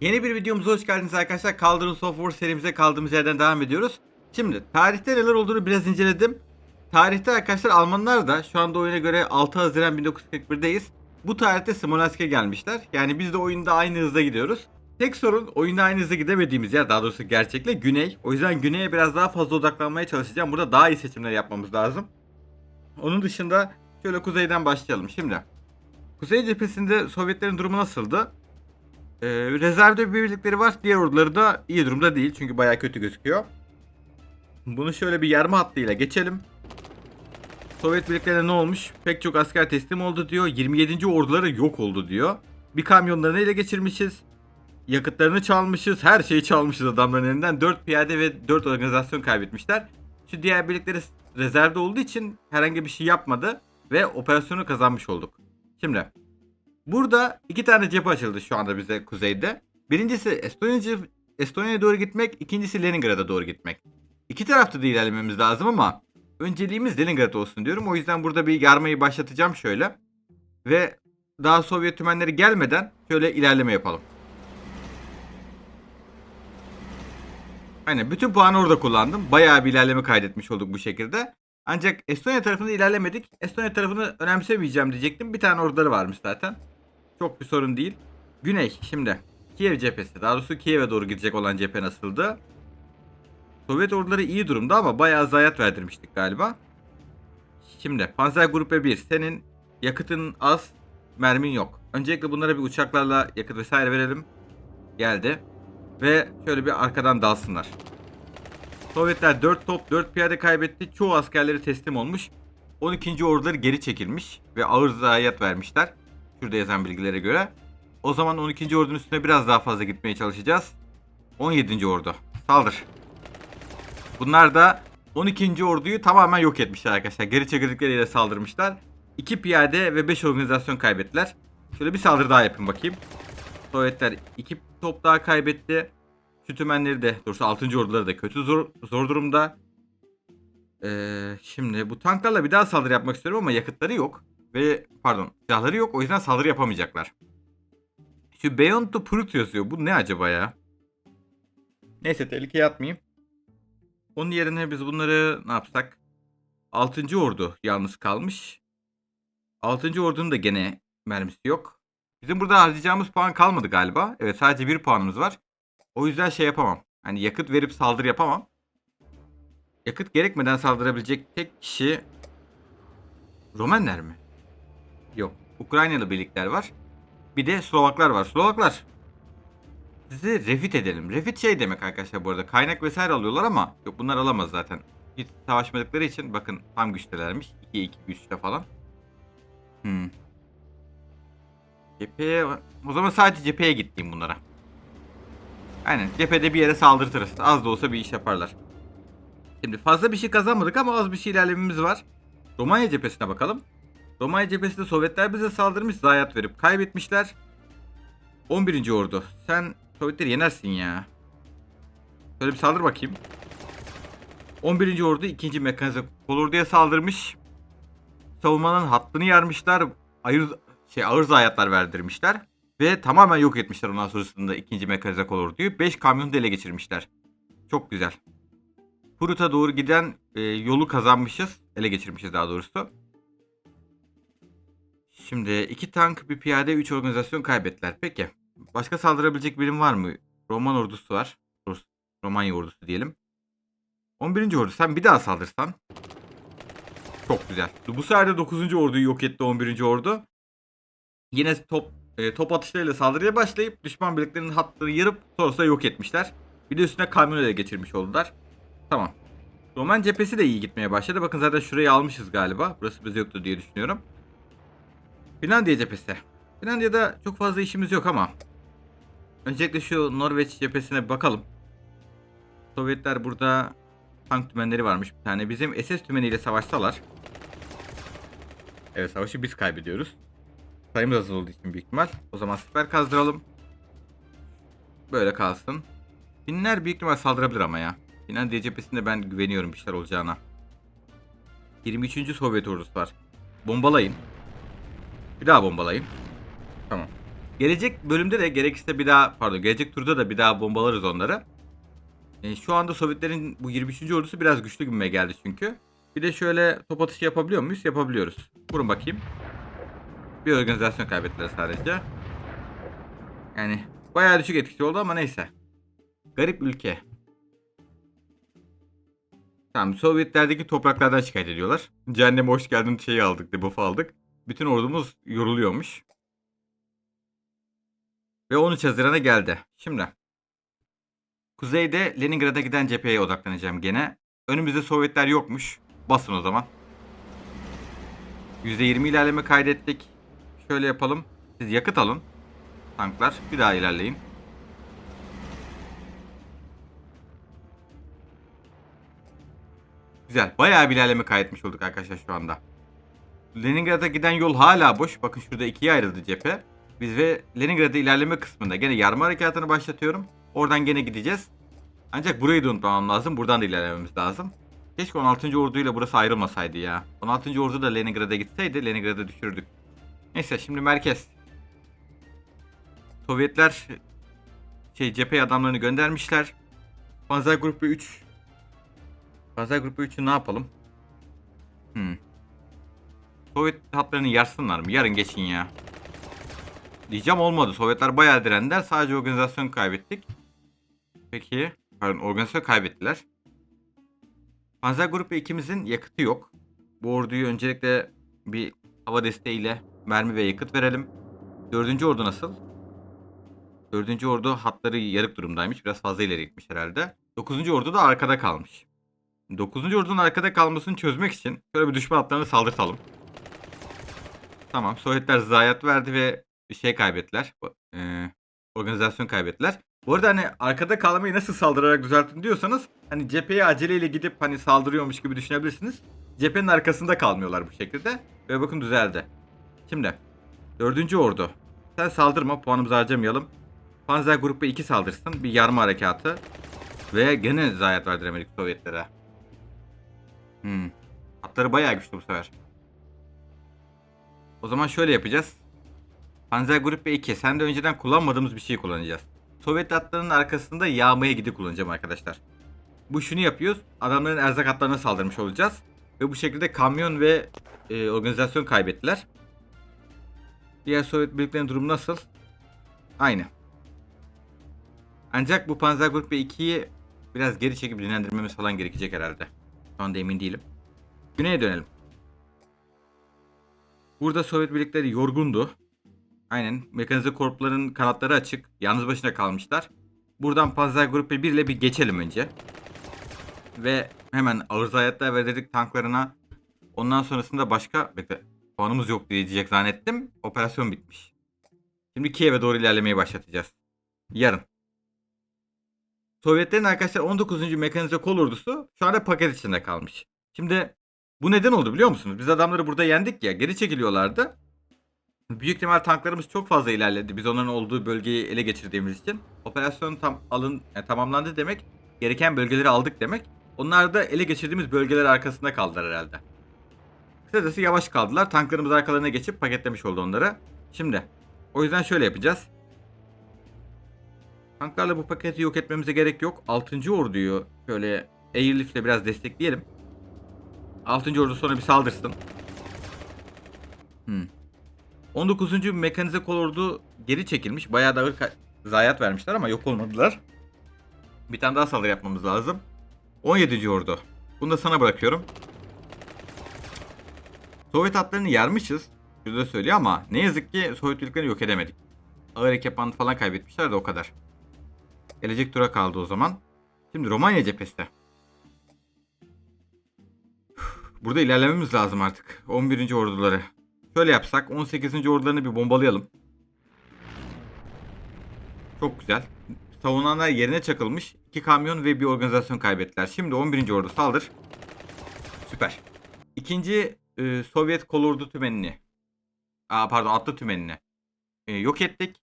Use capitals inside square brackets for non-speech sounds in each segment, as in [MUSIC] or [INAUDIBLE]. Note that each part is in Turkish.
Yeni bir videomuza hoş geldiniz arkadaşlar. Kaldırın Software serimize kaldığımız yerden devam ediyoruz. Şimdi tarihte neler olduğunu biraz inceledim. Tarihte arkadaşlar Almanlar da şu anda oyuna göre 6 Haziran 1941'deyiz. Bu tarihte Smolensk'e gelmişler. Yani biz de oyunda aynı hızda gidiyoruz. Tek sorun oyunda aynı hızda gidemediğimiz yer daha doğrusu gerçekle güney. O yüzden güneye biraz daha fazla odaklanmaya çalışacağım. Burada daha iyi seçimler yapmamız lazım. Onun dışında şöyle kuzeyden başlayalım. Şimdi Kuzey cephesinde Sovyetlerin durumu nasıldı? Ee, rezervde bir birlikleri var. Diğer orduları da iyi durumda değil. Çünkü bayağı kötü gözüküyor. Bunu şöyle bir yarma hattıyla geçelim. Sovyet birliklerine ne olmuş? Pek çok asker teslim oldu diyor. 27. orduları yok oldu diyor. Bir kamyonlarını ele geçirmişiz. Yakıtlarını çalmışız. Her şeyi çalmışız adamların elinden. 4 piyade ve 4 organizasyon kaybetmişler. Şu diğer birlikleri rezervde olduğu için herhangi bir şey yapmadı. Ve operasyonu kazanmış olduk. Şimdi Burada iki tane cephe açıldı şu anda bize kuzeyde. Birincisi Estonya, Estonya'ya doğru gitmek, ikincisi Leningrad'a doğru gitmek. İki tarafta da ilerlememiz lazım ama önceliğimiz Leningrad olsun diyorum. O yüzden burada bir yarmayı başlatacağım şöyle. Ve daha Sovyet tümenleri gelmeden şöyle ilerleme yapalım. Aynen bütün puanı orada kullandım. Bayağı bir ilerleme kaydetmiş olduk bu şekilde. Ancak Estonya tarafında ilerlemedik. Estonya tarafını önemsemeyeceğim diyecektim. Bir tane orduları varmış zaten. Çok bir sorun değil. Güney şimdi. Kiev cephesi. Daha doğrusu Kiev'e doğru gidecek olan cephe nasıldı? Sovyet orduları iyi durumda ama bayağı zayiat verdirmiştik galiba. Şimdi Panzer Gruppe 1. Senin yakıtın az, mermin yok. Öncelikle bunlara bir uçaklarla yakıt vesaire verelim. Geldi. Ve şöyle bir arkadan dalsınlar. Sovyetler 4 top 4 piyade kaybetti. Çoğu askerleri teslim olmuş. 12. orduları geri çekilmiş ve ağır zayiat vermişler. Şurada yazan bilgilere göre. O zaman 12. ordunun üstüne biraz daha fazla gitmeye çalışacağız. 17. ordu. Saldır. Bunlar da 12. orduyu tamamen yok etmişler arkadaşlar. Geri çekildikleriyle saldırmışlar. 2 piyade ve 5 organizasyon kaybettiler. Şöyle bir saldırı daha yapın bakayım. Sovyetler 2 top daha kaybetti. Şu tümenleri de, doğrusu 6. orduları da kötü zor, zor durumda. Ee, şimdi bu tanklarla bir daha saldırı yapmak istiyorum ama yakıtları yok. Ve pardon silahları yok o yüzden saldırı yapamayacaklar. Şu Beyond the Brut yazıyor. Bu ne acaba ya? Neyse tehlikeye atmayayım. Onun yerine biz bunları ne yapsak? 6. ordu yalnız kalmış. 6. ordunun da gene mermisi yok. Bizim burada harcayacağımız puan kalmadı galiba. Evet sadece bir puanımız var. O yüzden şey yapamam. Hani yakıt verip saldırı yapamam. Yakıt gerekmeden saldırabilecek tek kişi Romenler mi? Yok. Ukraynalı birlikler var. Bir de Slovaklar var. Slovaklar. Sizi refit edelim. Refit şey demek arkadaşlar bu arada. Kaynak vesaire alıyorlar ama yok bunlar alamaz zaten. Hiç savaşmadıkları için bakın tam güçtelermiş. 2-2 güçte falan. Hmm. Cepheye... O zaman sadece cepheye gittiğim bunlara. Aynen cephede bir yere saldırtırız. Az da olsa bir iş yaparlar. Şimdi fazla bir şey kazanmadık ama az bir şey ilerlememiz var. Romanya cephesine bakalım. Romanya cephesinde Sovyetler bize saldırmış, zayiat verip kaybetmişler. 11. ordu. Sen Sovyetleri yenersin ya. Şöyle bir saldır bakayım. 11. ordu 2. mekanize kolorduya saldırmış. Savunmanın hattını yarmışlar. Ayır, şey, ağır zayiatlar verdirmişler. Ve tamamen yok etmişler ondan sonrasında 2. mekanize kolorduyu. 5 kamyon da ele geçirmişler. Çok güzel. Prut'a doğru giden e, yolu kazanmışız. Ele geçirmişiz daha doğrusu. Şimdi iki tank, bir piyade, üç organizasyon kaybettiler. Peki. Başka saldırabilecek birim var mı? Roman ordusu var. Romanya ordusu diyelim. 11. ordu. Sen bir daha saldırsan. Çok güzel. Bu sefer de 9. orduyu yok etti 11. ordu. Yine top e, top atışlarıyla saldırıya başlayıp düşman birliklerinin hatları yarıp sonrasında yok etmişler. Bir de üstüne kamyon ele geçirmiş oldular. Tamam. Roman cephesi de iyi gitmeye başladı. Bakın zaten şurayı almışız galiba. Burası bize yoktu diye düşünüyorum. Finlandiya cephesi. Finlandiya'da çok fazla işimiz yok ama. Öncelikle şu Norveç cephesine bir bakalım. Sovyetler burada tank tümenleri varmış bir tane. Bizim SS tümeniyle savaşsalar. Evet savaşı biz kaybediyoruz. Sayımız az olduğu için büyük ihtimal. O zaman siper kazdıralım. Böyle kalsın. Finler büyük ihtimal saldırabilir ama ya. Finlandiya cephesinde ben güveniyorum bir şeyler olacağına. 23. Sovyet ordusu var. Bombalayın. Bir daha bombalayın. Tamam. Gelecek bölümde de gerekirse bir daha pardon gelecek turda da bir daha bombalarız onları. E, şu anda Sovyetlerin bu 23. ordusu biraz güçlü gibime geldi çünkü. Bir de şöyle top atışı yapabiliyor muyuz? Yapabiliyoruz. Vurun bakayım. Bir organizasyon kaybettiler sadece. Yani bayağı düşük etkisi oldu ama neyse. Garip ülke. Tamam Sovyetlerdeki topraklardan şikayet ediyorlar. Cehenneme hoş geldin şeyi aldık, debuff aldık. Bütün ordumuz yoruluyormuş. Ve 13 Haziran'a geldi. Şimdi. Kuzeyde Leningrad'a giden cepheye odaklanacağım gene. Önümüzde Sovyetler yokmuş. Basın o zaman. %20 ilerleme kaydettik. Şöyle yapalım. Siz yakıt alın. Tanklar. Bir daha ilerleyin. Güzel. Bayağı bir ilerleme kaydetmiş olduk arkadaşlar şu anda. Leningrad'a giden yol hala boş. Bakın şurada ikiye ayrıldı cephe. Biz ve Leningrad'a ilerleme kısmında gene yarma harekatını başlatıyorum. Oradan gene gideceğiz. Ancak burayı da unutmamam lazım. Buradan da ilerlememiz lazım. Keşke 16. orduyla burası ayrılmasaydı ya. 16. ordu da Leningrad'a gitseydi Leningrad'a düşürdük. Neyse şimdi merkez. Sovyetler şey cephe adamlarını göndermişler. Panzer Grubu 3 Panzer Grubu 3'ü ne yapalım? Hmm. Sovyet hatlarını yarsınlar mı? Yarın geçin ya. Diyeceğim olmadı. Sovyetler bayağı direndiler. Sadece organizasyon kaybettik. Peki. Pardon organizasyon kaybettiler. Panzer Grubu 2'mizin yakıtı yok. Bu orduyu öncelikle bir hava desteğiyle mermi ve yakıt verelim. Dördüncü ordu nasıl? Dördüncü ordu hatları yarık durumdaymış. Biraz fazla ileri gitmiş herhalde. Dokuzuncu ordu da arkada kalmış. Dokuzuncu ordunun arkada kalmasını çözmek için şöyle bir düşman hatlarını saldırtalım. Tamam. Sovyetler zayiat verdi ve bir şey kaybettiler. Ee, organizasyon kaybettiler. Bu arada hani arkada kalmayı nasıl saldırarak düzeltin diyorsanız hani cepheye aceleyle gidip hani saldırıyormuş gibi düşünebilirsiniz. Cephenin arkasında kalmıyorlar bu şekilde. Ve bakın düzeldi. Şimdi dördüncü ordu. Sen saldırma puanımızı harcamayalım. Panzer Grubu 2 saldırsın. Bir yarma harekatı. Ve gene zayiat verdiremedik Sovyetlere. Hmm. Hatları bayağı güçlü bu sefer. O zaman şöyle yapacağız. Panzer Grubu 2. Sen de önceden kullanmadığımız bir şey kullanacağız. Sovyet hatlarının arkasında yağmaya gidi kullanacağım arkadaşlar. Bu şunu yapıyoruz. Adamların erzak hatlarına saldırmış olacağız. Ve bu şekilde kamyon ve e, organizasyon kaybettiler. Diğer Sovyet birliklerinin durumu nasıl? Aynı. Ancak bu Panzer Grubu 2'yi biraz geri çekip dinlendirmemiz falan gerekecek herhalde. Şu anda emin değilim. Güney'e dönelim. Burada Sovyet birlikleri yorgundu. Aynen. Mekanize korpların kanatları açık. Yalnız başına kalmışlar. Buradan Panzer Grubu 1 ile bir geçelim önce. Ve hemen ağır zayiatlar verdik tanklarına. Ondan sonrasında başka... Bekle. Puanımız yok diyecek zannettim. Operasyon bitmiş. Şimdi Kiev'e doğru ilerlemeyi başlatacağız. Yarın. Sovyetlerin arkadaşlar 19. Mekanize Kol Ordusu şu anda paket içinde kalmış. Şimdi bu neden oldu biliyor musunuz? Biz adamları burada yendik ya geri çekiliyorlardı. Büyük ihtimal tanklarımız çok fazla ilerledi. Biz onların olduğu bölgeyi ele geçirdiğimiz için. Operasyon tam alın yani tamamlandı demek. Gereken bölgeleri aldık demek. Onlar da ele geçirdiğimiz bölgeler arkasında kaldılar herhalde. Kısacası yavaş kaldılar. Tanklarımız arkalarına geçip paketlemiş oldu onları. Şimdi o yüzden şöyle yapacağız. Tanklarla bu paketi yok etmemize gerek yok. 6. orduyu şöyle Airlift'le biraz destekleyelim. 6. ordu sonra bir saldırsın. Hmm. 19. mekanize kol ordu geri çekilmiş. Bayağı da ağır ka- zayiat vermişler ama yok olmadılar. Bir tane daha saldırı yapmamız lazım. 17. ordu. Bunu da sana bırakıyorum. Sovyet hatlarını yarmışız. Şurada söylüyor ama ne yazık ki Sovyet birliklerini yok edemedik. Ağır ekipman falan kaybetmişler de o kadar. Gelecek tura kaldı o zaman. Şimdi Romanya cephesi. Burada ilerlememiz lazım artık. 11. orduları. Şöyle yapsak 18. ordularını bir bombalayalım. Çok güzel. Savunanlar yerine çakılmış. 2 kamyon ve bir organizasyon kaybettiler. Şimdi 11. ordu saldır. Süper. İkinci e, Sovyet kolordu tümenini. Aa, pardon atlı tümenini. e, yok ettik.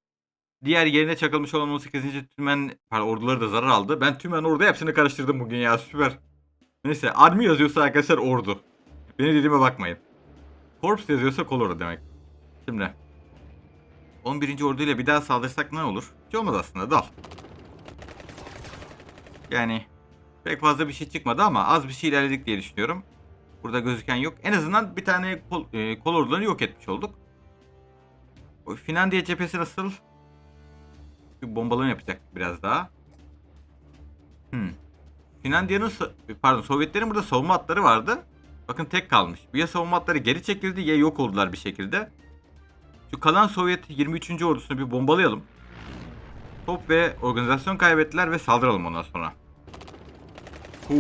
Diğer yerine çakılmış olan 18. tümen pardon, orduları da zarar aldı. Ben tümen ordu hepsini karıştırdım bugün ya süper. Neyse army yazıyorsa arkadaşlar ordu. Beni dediğime bakmayın. Korps yazıyorsa kolordu demek. Şimdi. 11. orduyla bir daha saldırsak ne olur? Hiç olmaz aslında dal. Yani pek fazla bir şey çıkmadı ama az bir şey ilerledik diye düşünüyorum. Burada gözüken yok. En azından bir tane kol, e, kol yok etmiş olduk. O Finlandiya cephesi nasıl? Bir bombalama yapacak biraz daha. Hmm. Finlandiya'nın pardon Sovyetlerin burada savunma hatları vardı. Bakın tek kalmış. Ya savunma hatları geri çekildi ya yok oldular bir şekilde. Şu kalan Sovyet 23. ordusunu bir bombalayalım. Top ve organizasyon kaybettiler ve saldıralım ondan sonra. Huu.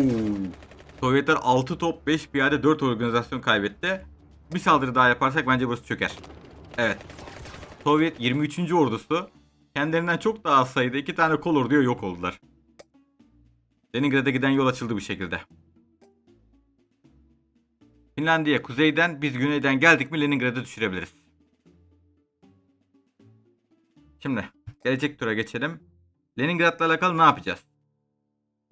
Sovyetler 6 top, 5 piyade, 4 organizasyon kaybetti. Bir saldırı daha yaparsak bence burası çöker. Evet. Sovyet 23. ordusu kendilerinden çok daha az sayıda iki tane kol orduya yok oldular. Leningrad'a giden yol açıldı bir şekilde. Finlandiya kuzeyden, biz güneyden geldik mi Leningrad'ı düşürebiliriz. Şimdi gelecek tura geçelim. Leningrad'la alakalı ne yapacağız?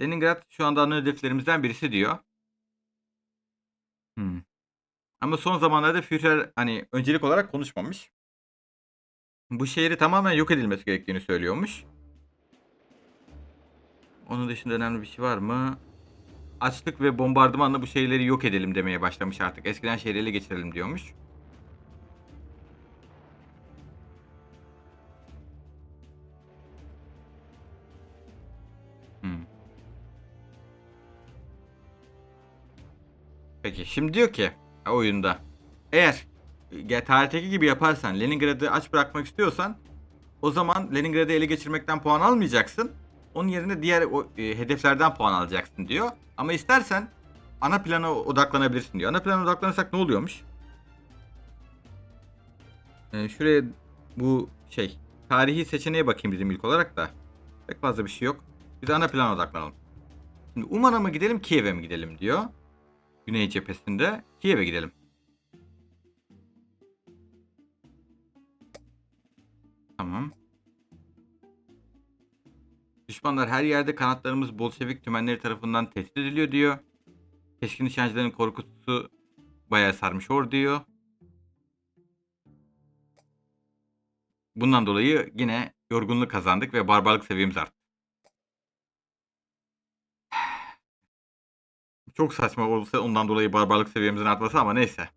Leningrad şu anda ana hedeflerimizden birisi diyor. Hmm. Ama son zamanlarda Führer hani öncelik olarak konuşmamış. Bu şehri tamamen yok edilmesi gerektiğini söylüyormuş. Onun dışında önemli bir şey var mı? Açlık ve bombardımanla bu şehirleri yok edelim demeye başlamış artık. Eskiden şehri ele geçirelim diyormuş. Hmm. Peki şimdi diyor ki oyunda eğer ya, tarihteki gibi yaparsan Leningrad'ı aç bırakmak istiyorsan o zaman Leningrad'ı ele geçirmekten puan almayacaksın. Onun yerine diğer o, e, hedeflerden puan alacaksın diyor. Ama istersen ana plana odaklanabilirsin diyor. Ana plana odaklanırsak ne oluyormuş? Ee, şuraya bu şey tarihi seçeneğe bakayım bizim ilk olarak da. Pek fazla bir şey yok. Biz ana plana odaklanalım. Şimdi Uman'a mı gidelim Kiev'e mi gidelim diyor. Güney cephesinde Kiev'e gidelim. Tamam. Düşmanlar her yerde kanatlarımız Bolşevik tümenleri tarafından tehdit ediliyor diyor. Keskin nişancıların korkutusu bayağı sarmış or diyor. Bundan dolayı yine yorgunluk kazandık ve barbarlık seviyemiz arttı. Çok saçma olsa ondan dolayı barbarlık seviyemizin artması ama neyse.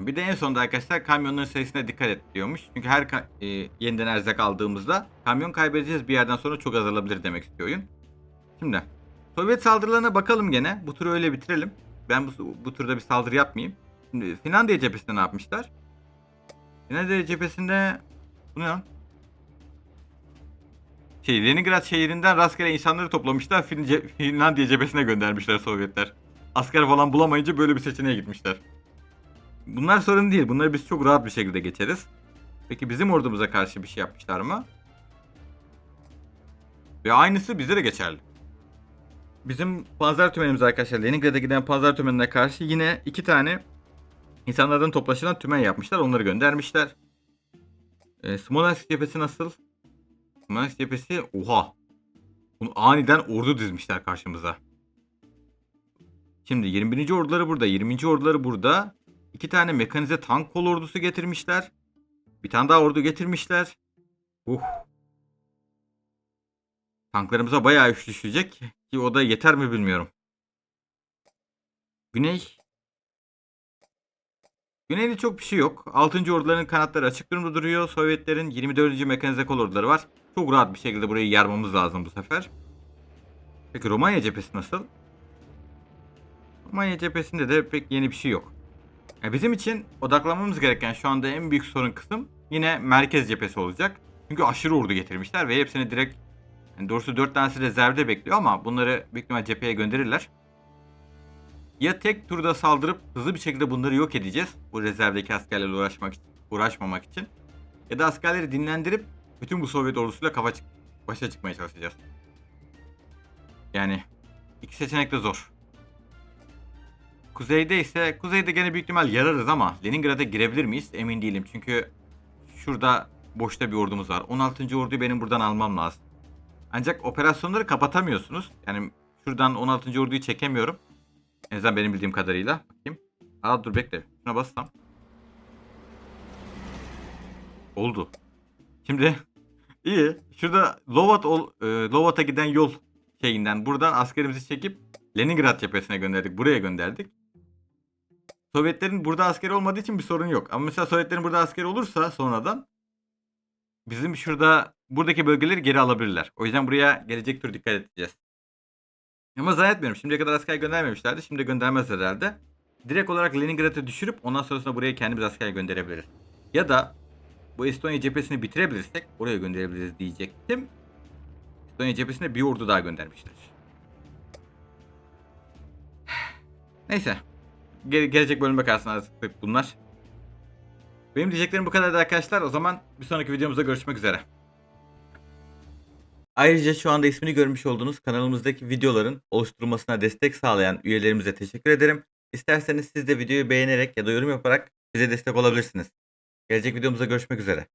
Tamam, bir de en sonunda arkadaşlar kamyonların sayısına dikkat et diyormuş. Çünkü her e, yeniden erzak aldığımızda kamyon kaybedeceğiz bir yerden sonra çok azalabilir demek istiyor oyun. Şimdi Sovyet saldırılarına bakalım gene. Bu turu öyle bitirelim. Ben bu, bu turda bir saldırı yapmayayım. Şimdi Finlandiya cephesinde ne yapmışlar? Finlandiya cephesinde bu ne lan? Şey, Leningrad şehrinden rastgele insanları toplamışlar. Finlandiya cephesine göndermişler Sovyetler. Asker falan bulamayınca böyle bir seçeneğe gitmişler. Bunlar sorun değil. Bunları biz çok rahat bir şekilde geçeriz. Peki bizim ordumuza karşı bir şey yapmışlar mı? Ve aynısı bize de geçerli. Bizim panzer tümenimiz arkadaşlar Leningrad'a giden panzer tümenine karşı yine iki tane insanlardan toplaşılan tümen yapmışlar. Onları göndermişler. E, Smolensk cephesi nasıl? Smolensk cephesi oha. Bunu aniden ordu dizmişler karşımıza. Şimdi 21. orduları burada. 20. orduları burada. İki tane mekanize tank kol ordusu getirmişler. Bir tane daha ordu getirmişler. Uh. Tanklarımıza bayağı iş düşecek. Ki o da yeter mi bilmiyorum. Güney. Güneyde çok bir şey yok. 6. orduların kanatları açık durumda duruyor. Sovyetlerin 24. mekanize kol orduları var. Çok rahat bir şekilde burayı yarmamız lazım bu sefer. Peki Romanya cephesi nasıl? Romanya cephesinde de pek yeni bir şey yok. Ya bizim için odaklanmamız gereken şu anda en büyük sorun kısım yine merkez cephesi olacak. Çünkü aşırı ordu getirmişler ve hepsini direkt yani doğrusu 4 tanesi rezervde bekliyor ama bunları büyük ihtimal cepheye gönderirler. Ya tek turda saldırıp hızlı bir şekilde bunları yok edeceğiz. Bu rezervdeki askerlerle uğraşmak için, uğraşmamak için. Ya da askerleri dinlendirip bütün bu Sovyet ordusuyla kafa çık başa çıkmaya çalışacağız. Yani iki seçenek de zor. Kuzeyde ise kuzeyde gene büyük ihtimal yararız ama Leningrad'a girebilir miyiz emin değilim. Çünkü şurada boşta bir ordumuz var. 16. orduyu benim buradan almam lazım. Ancak operasyonları kapatamıyorsunuz. Yani şuradan 16. orduyu çekemiyorum. En azından benim bildiğim kadarıyla. Bakayım. Aa dur bekle. Şuna bassam. Oldu. Şimdi [LAUGHS] iyi. Şurada Lovat e, Lovat'a giden yol şeyinden buradan askerimizi çekip Leningrad cephesine gönderdik. Buraya gönderdik. Sovyetlerin burada askeri olmadığı için bir sorun yok. Ama mesela Sovyetlerin burada askeri olursa sonradan bizim şurada buradaki bölgeleri geri alabilirler. O yüzden buraya gelecek tur dikkat edeceğiz. Ama zannetmiyorum. Şimdiye kadar asker göndermemişlerdi. Şimdi göndermez herhalde. Direkt olarak Leningrad'ı düşürüp ondan sonrasında buraya kendimiz asker gönderebiliriz. Ya da bu Estonya cephesini bitirebilirsek oraya gönderebiliriz diyecektim. Estonya cephesine bir ordu daha göndermişler. [SIGHS] Neyse. Ge- gelecek bölüme kalsın artık bunlar. Benim diyeceklerim bu kadardı arkadaşlar. O zaman bir sonraki videomuzda görüşmek üzere. Ayrıca şu anda ismini görmüş olduğunuz kanalımızdaki videoların oluşturulmasına destek sağlayan üyelerimize teşekkür ederim. İsterseniz siz de videoyu beğenerek ya da yorum yaparak bize destek olabilirsiniz. Gelecek videomuzda görüşmek üzere.